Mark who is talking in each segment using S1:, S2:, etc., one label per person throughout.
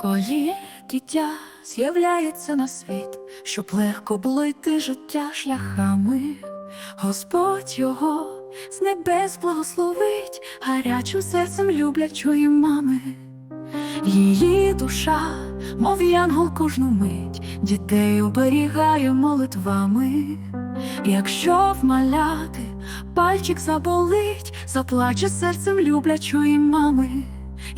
S1: Коли дитя з'являється на світ, щоб легко було йти життя шляхами, Господь його з небес благословить, гарячим серцем люблячої мами. Її душа, мов янгол кожну мить, дітей оберігає молитвами. Якщо вмаляти, пальчик заболить, заплаче серцем люблячої мами.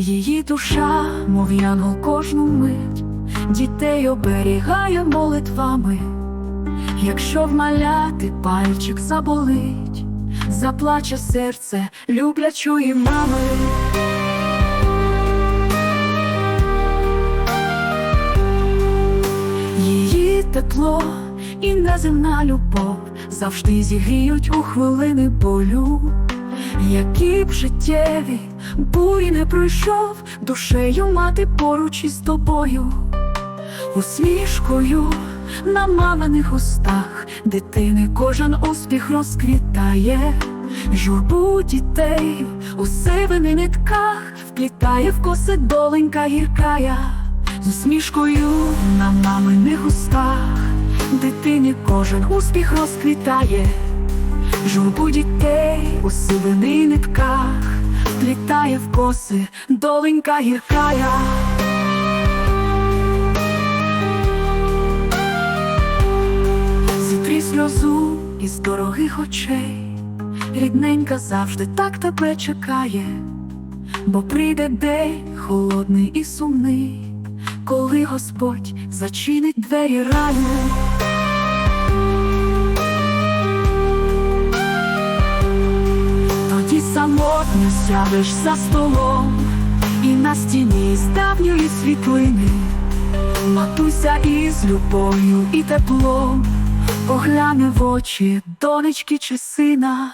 S1: Її душа, мов янгол кожну мить, дітей оберігає молитвами. Якщо вмаляти, пальчик заболить, заплаче серце люблячої мами. Її тепло і неземна любов завжди зігріють у хвилини болю, які б життєві бурі не пройшов, душею мати поруч із тобою, усмішкою на маминих устах дитини кожен успіх розквітає, журбу дітей у сивини нитках вплітає в коси доленька гіркая. З усмішкою на маминих устах, дитині кожен успіх розквітає, журбу дітей у сивини нитках вплітає в коси доленька гіркая. Зітрі сльозу із дорогих очей, рідненька завжди так тебе чекає, бо прийде день холодний і сумний, коли Господь зачинить двері раю. Самотньо сядеш за столом, і на стіні з давньої світлини. Матуся із любов'ю і теплом. Погляне в очі донечки чи сина.